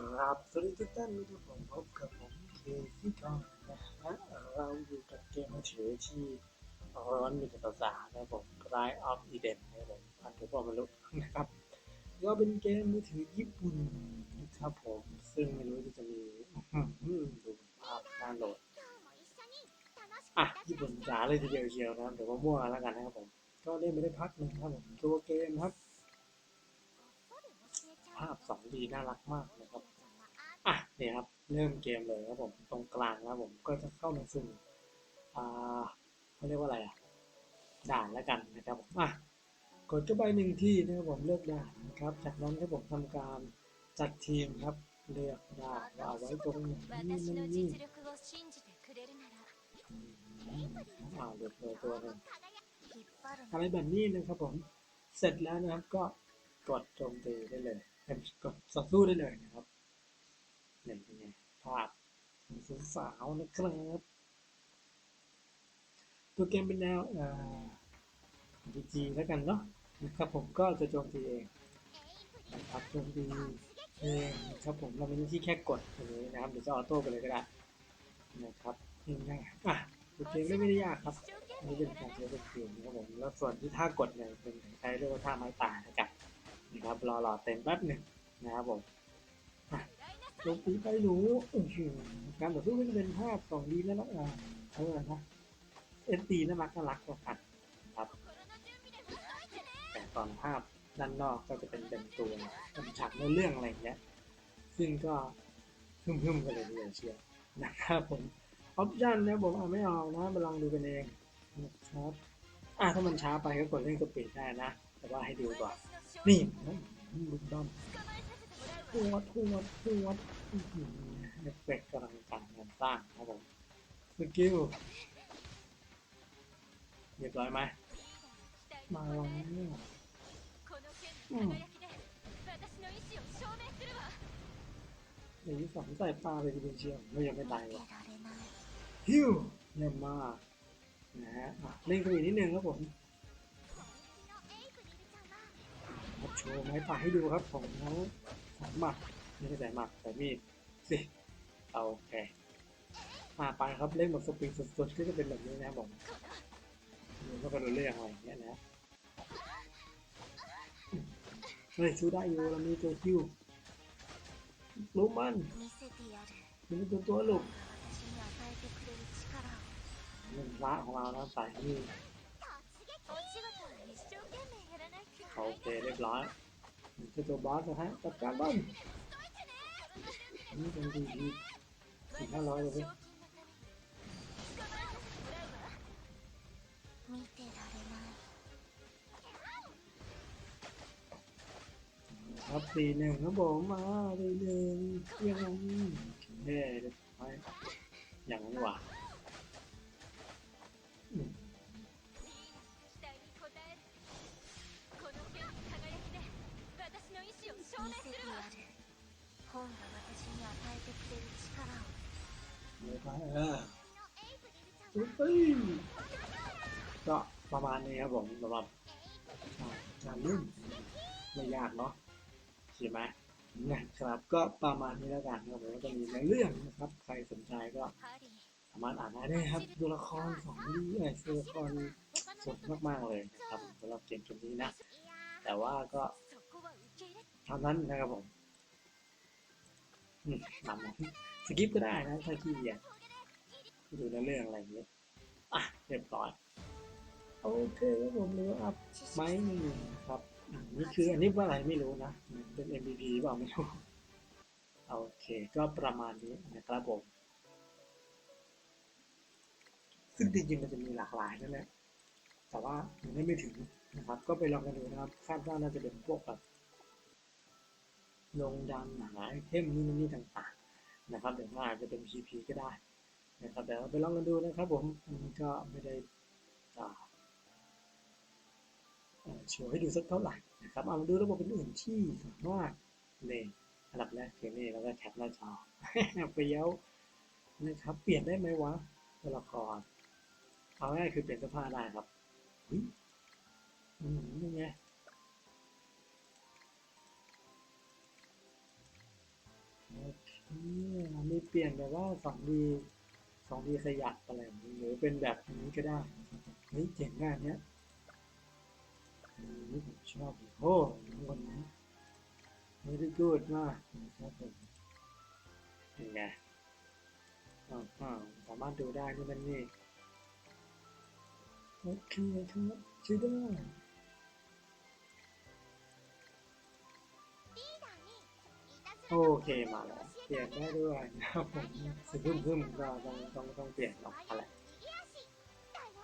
ครับสวัสดีทุกท่านทุกผมพบกับผมเคซี่ทองนะฮะเราอยู่กับเกมมือถือที่ร้อนมีแต่ภาษานะผม Rise of Eden นะผมพันธุบอมรุนะครับก็เป็นเกมมือถือญี่ปุ่นนะครับผม ซึ่งไม่รู้จะมีดูภาพน่าโหลดอะญี่ปุ่นจ๋าเลยทีเดียวเชียวนะครับเดี๋ยวมามั่วแล้วกันนะครับผม ก็เล่นไม่ได้พักนึงครับผมตัวเกมครับ ภาพ 2D น่ารักมากนะครับ อะเนี่ยครับ เริ่มเกมเลยครับผม ตรงกลางนะผมก็จะเข้ามาซึ่งอ่าเขาเรียกว่าอะไรอะ ด่านแล้วกันนะครับผม อะ กดเข้าไปหนึ่งที่นะครับผมเลือกด่านนะครับ จากนั้นถ้าผมทำการจัดทีมครับ เลือกด่านวางไว้ตรงไหนนี่อ่าเลือกเลยตัวหนึ่งอะไรแบบนี้นะครับผม เสร็จแล้วนะครับก็กดโจมตีได้เลย ข็มกัสักสู้ได้เลยนะครับเนี่เป็นไงภาพสาวนะครับตัวเกมเป็นแนวอ่า RPG แล้วกันเนาะนะครับผมก็จะโจมตีเองนะครับโจมตีเองครับผมเราไม่ได้ที่แค่กดเลยนะครับเดี๋ยวจะออโต้ไปเลยก็ได้นะครับง่ายๆอะตัวเกมไม่ได้ยากครับนี่เป็นการใช้สกิลนะครับผมแล้วส่วนที่ท่ากดเนี่ยเป็นใช้เรียกว่าท่าไม้ตายนะครับ นะครับรอรอเต็มแป๊บหนึ่งนะครับผมอะลงปีไปหนูอื้อหือการต่อสู้ก็จะเป็นภาพสองดีน่ารักอะเออนะเอ็นตีน่ารักน่ารักกว่ากันครับ แต่ตอนภาพด้านนอกก็จะเป็นเป็นตัวเป็นฉากในเรื่องอะไรอย่างเงี้ยซึ่งก็ฮึ่มๆกันเลยทีเดียวเชียวนะครับผมออปชั่นนะผมอ่านไม่ออกนะมาลองดูกันเองนะครับอะถ้ามันช้าไปก็กดเร่งสปีดได้นะ แต่ว่าให้ดูก่อน นี่ลุกดอนทวดทวดทวดเด็กกำลังสั่งงานสร้างครับผมสกิลเรียบร้อยไหมมาแล้วหนีสองใส่ปลาไปดูเชียวเรายังไม่ตายหรอกฮิวเยี่ยมมากนะฮะเล่นกันอีกนิดนึงครับผม โชว์ไม้ป่าให้ดูครับของของหมักไม่ใช่สายหมักแต่มีดสิเอาโอเคมาไปครับเล่นหมดสปริงสุดๆก็จะเป็นแบบนี้นะบอกผมมันกระโดดเรื่องอะไรอย่างเงี้ยนะเฮ้ยสู้ได้อยู่เรามีตัวคิวลุ้มันมัตัวตัวลุกมันละของเรานะสายมีด โอเคเรียบร้อยจะจบบอสนะฮะจัดการบ้านนี่เป็นดีดีสี่ห้าร้อยเลยครับสี่หนึ่งครับผมมาสี่หนึ่งยังไงเฮ้ยไปอย่างนี้ว่ะ 志を証明するわ本が私に与えてくれる力を เรียบร้อยเออเฮ้ยก็ประมาณนี้ครับผมสำหรับอ่างานเล่นไม่ยากเนาะใช่ไหมนะครับ ก็ประมาณนี้แล้วกันครับผมแล้วก็มีในเรื่องนะครับ ใครสนใจก็ ハリー สามารถอ่านได้เลยครับตัวละครสองดีเอ้ยตัวละครสดมากๆเลยนะครับสำหรับเกมเกมนี้นะ แต่ว่าก็ そこは受け入れ เ ท่านั้นนะครับผมอืมตามนั้นสกิปก็ได้นะถ้าขี้เกียจดูในเรื่องอะไรอย่างเงี้ยอะเรียบร้อยโอเคครับผมเลยอัพไม้หนึ่งครับอะนี่คืออันนี้ว่าอะไรไม่รู้นะเป็น MVP เปล่าไม่รู้โอเคก็ประมาณนี้นะครับผมซึ่งจริงๆมันจะมีหลากหลายนั่นแหละแต่ว่ายังไม่ถึงนะครับ ก็ไปลองกันดูนะครับคาดว่าน่าจะเป็นพวกแบบ ลงดันหาไอเทมนู่นนี่ต่างๆนะครับเดี๋ยวว่าอาจจะเป็น PP ก็ได้นะครับแต่เราไปลองกันดูนะครับผมอันนี้ก็ไม่ได้อ่าโชว์ให้ดูสักเท่าไหร่นะครับเอามาดูระบบอื่นๆที่สามารถนี่อันดับแรกคือนี่แล้วก็แคปหน้าจอเปรี้ยวนะครับ เปลี่ยนได้ไหมวะตัวละครเอาง่ายคือเปลี่ยนเสื้อผ้าได้ครับอืมนี่ไง มีเปลี่ยนแบบว่าสองดีสองดีขยับอะไรหรือเป็นแบบนี้ก็ได้เฮ้ยเจ๋งมากเนี้ยนี่ผมชอบโอ้ทุคนนี้นี่ดีกูดมากครับผมเป็นไงอ่าสามารถดูได้นี่มันนี่โอเคครับช่วด้โอเคมาแล้ว ปลี่ยนได้ด้วยนะครับผมซึ่งเพึ่มก็ต้องต้องต้องเปลี่ยนออกไปแหละ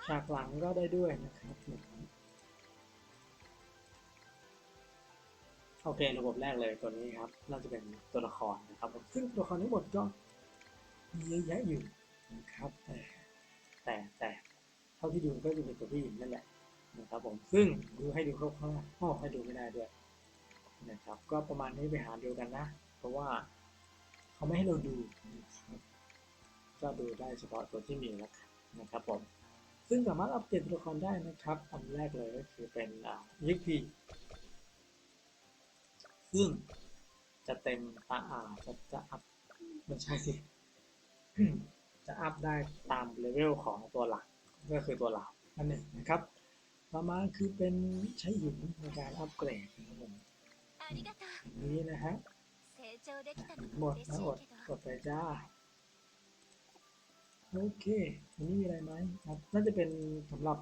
ฉากหลังก็ได้ด้วยนะครับโอเคระบบแรกเลยตัวนี้ครับน่าจะเป็นตัวละครนะครับซึ่งตัวละครทั้งหมดก็มีเยอะแยะอยู่นะครับแต่แต่เท่าที่ดูก็จะเป็นตัวผู้หญิงนั่นแหละนะครับผมซึ่งดูให้ดูคร่าวๆให้ดูไม่ได้ด้วยนะครับ ก็ประมาณนี้ไปหาดูกันนะ เพราะว่า เขาไม่ให้เราดูก็ดูได้เฉพาะตัวที่มีแล้วนะครับผมซึ่งสามารถอัปเดตตัวละครได้นะครับอันแรกเลยก็คือเป็นยุคพีซึ่งจะเต็มตาอ่าจะจะอัพไม่ใช่สิ จะอัพได้ตามเลเวลของตัวหลักก็คือตัวหลักนั่นเองนะครับต่อมาคือเป็นใช้หินในการอัพเกรดนะครับผมนี้นะฮะ หมดนะหมดกดไปจ้า โอเคอันนี้มีอะไรไหมครับน่าจะเป็นสำหรับ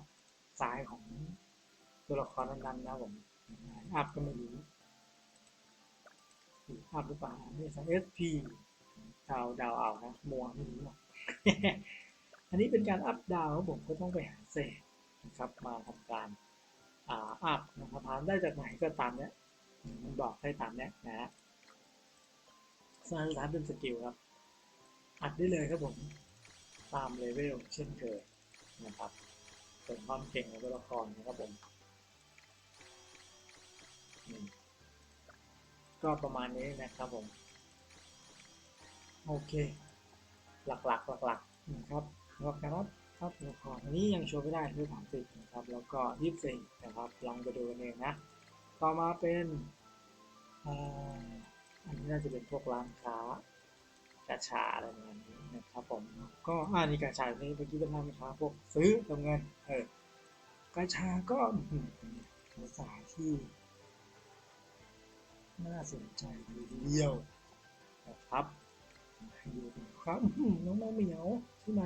สายของตัวละครนั้นๆนะผมอัพก็ไม่รู้อัพหรือเปล่านี่สายเอสพีดาวดาวเอานะมัวไม่รู้หรอกอันนี้เป็นการอัพดาวผมก็ต้องไปหาเศษนะครับ มาทำการอ่าอัพนะครับถามได้จากไหนก็ตามเนี้ยมันบอกได้ตามเนี้ยนะฮะ สร้างร้านเป็นสกิลครับ อัดได้เลยครับผม ตามเลเวลเช่นเคยนะครับเป็นความเก่งของตัวละครนะครับผมก็ประมาณนี้นะครับผม โอเค หลักๆหลักๆนะครับครับการรับครับตัวละครอันนี้ยังโชว์ไม่ได้ด้วยสามสิบนะครับ แล้วก็ยี่สิบสี่นะครับลองไปดูกันเองนะ ต่อมาเป็นอ่า อันนี้น่าจะเป็นพวกร้านค้ากระชาอะไรประมาณนี้นะครับผมก็อ่านี่กระชานี้เมื่อกี้เป็นร้านค้าพวกซื้อเติมเงินเออกระชาก็อืมเป็นภาษาที่น่าสนใจทีเดียวนะครับให้ดูกันครับอื้อหือน้องแมวเหมียวใช่ไหม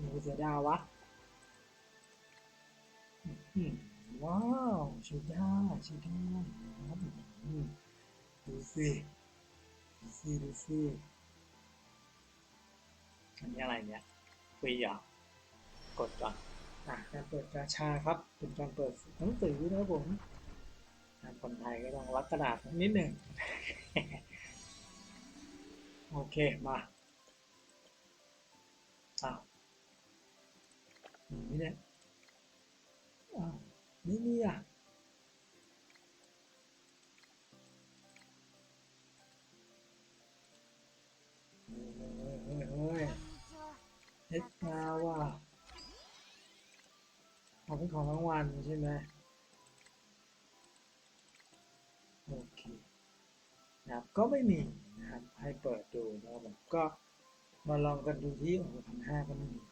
หนูเสือดาวะว้าวช่ได้ใช่ได้นะครับ ดูสิดูสิดูสิอันนี้อะไรเนี่ยฟรีเหรอกดก่อนอะการเปิดกาชาครับเป็นการเปิดหนังสือนะครับผมทางคนไทยก็ต้องรักกระดาษนิดหนึ่งโอเค มาอ้าวนี่เนี่ยอ้าวไม่มีอะ เฮ็ดมาว่ะเอาเป็นของรางวัลใช่ไหมโอเคนะครับก็ไม่มีนะครับให้เปิดดูนะครับผมก็มาลองกันดูที่โอ้พันห้าก็ไม่มี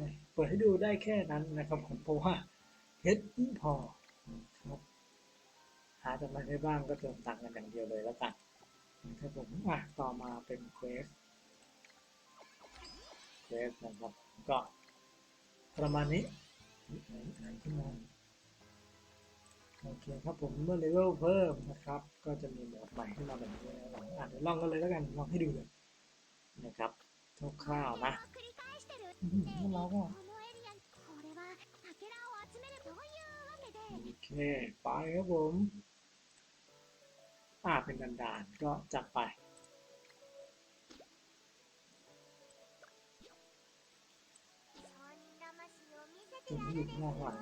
นะเปิดให้ดูได้แค่นั้นนะครับผมเพราะว่าเพชรไม่พอครับหาจากไหนได้บ้างก็เติมตังค์กันอย่างเดียวเลยแล้วกันนะครับผมอะต่อมาเป็นเควส เฟสนะครับ ก็ประมาณนี้หาขึ้นมาโอเคครับผมเมื่อเลเวลเพิ่มนะครับ ก็จะมีแบดใหม่ขึ้นมาแบบนี้นะครับอ่านลองกันเลยแล้วกันลองให้ดูเลยนะครับคร่าวๆนะเราก็โอเคไปครับผม อ่าเป็นดันดานก็จัดไป ผมอยู่ข้างหลัง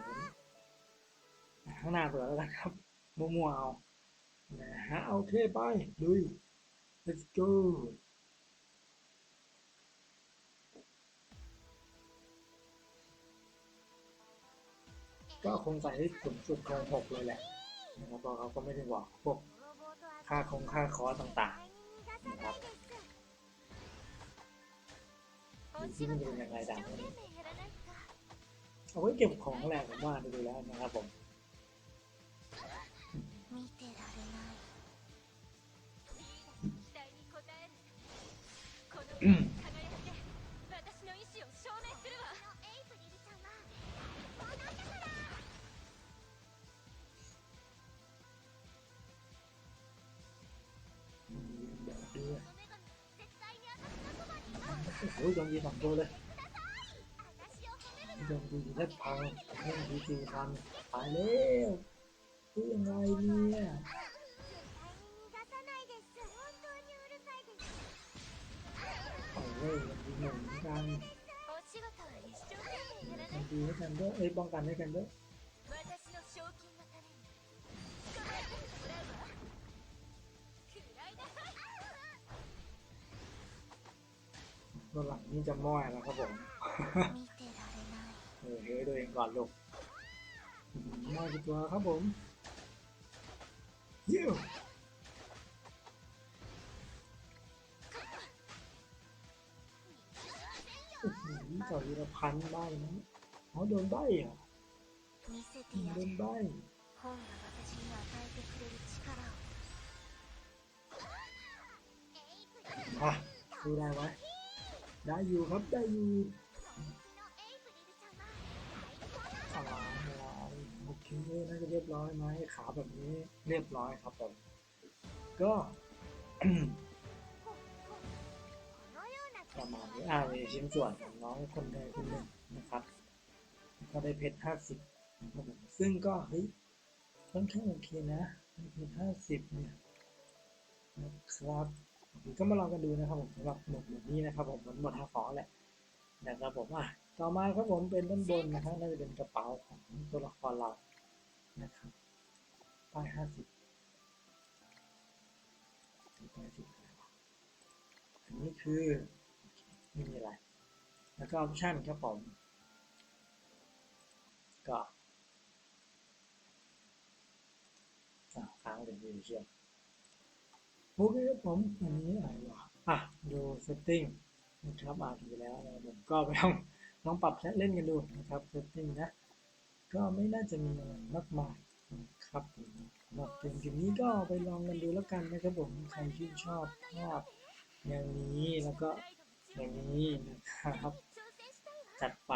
ข้างหน้าเบื่แล้วนะครับมัวๆเอานะฮะโอเคไปดู let's go ก็คงใส่ให้สูงสุดคงหกเลยแหละนะครับเพรเขาก็ไม่ได้บอกพวกค่าคงค่าคอต่างๆนะครับที่มันเป็นยังไงดังนี้ เอาไว้เก็บของแหละผมว่าดูแล้วนะครับผมโอ้ยยอมยีสองตัวเลย รื่องดีแทบพังเครื่องดีสี่พันตายแล้วคือยังไงเนี่ยเอ้ยดีหนึ่งกันดีให้กันด้วยเอ้ยป้องกันให้กันด้วยตัวหลังนี่จะม้อยแล้วครับผม เนื้อตัวเองก่อนลูงมาดีกว่าครับผมยิ้วต่อยีละพันได้นะเขาโดนได้อะโดนได้อะดูได้ไหมได้อยู่ครับได้อยู่ อะไรอะไรโอเคน่าจะเรียบร้อยไหมขาแบบนี้เรียบร้อยครับผมก็ประมาณนี้อ่ามีชิ้นส่วนของน้องคนใดคนหนึ่งนะครับ ก็ได้เพชรห้าสิบผมซึ่งก็เฮ้ยค่อนข้างโอเคนะเพชรห้าสิบเนี่ยนะครับก็มาลองกันดูนะครับผมสำหรับหมวดหมดนี้นะครับผมมันหมดทางฟอแหละนะครับผมอะ ต่อมาครับผมเป็นด้านบนนะครับน่าจะเป็นกระเป๋าของตัวละครเรานะครับป้ายห้าสิบป้ายสิบอะไรวะอันนี้คือไม่มีอะไร แล้วก็ออปชั่นครับผมก็อะค้างเลยดีเชียวโอเคครับผมอันนี้อะไรวะอะดู setting นะครับอ่านไปแล้วนะครับผมก็ไปลอง ลองปรับเล่นกันดูนะครับ setting นะ ก็ไม่น่าจะมีอะไรมากมายครับสำหรับเกมเกมนี้ก็ไปลองกันดูแล้วกันนะครับผมใครที่นชอบภาพอย่างนี้แล้วก็อย่างนี้นะครับจัดไป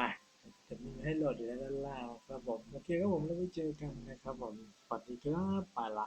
จะมีให้โหลดอยู่ในด้านล่างครับผมโอเคครับผมแล้วไปเจอกันนะครับผมสวัสดีครับไปละ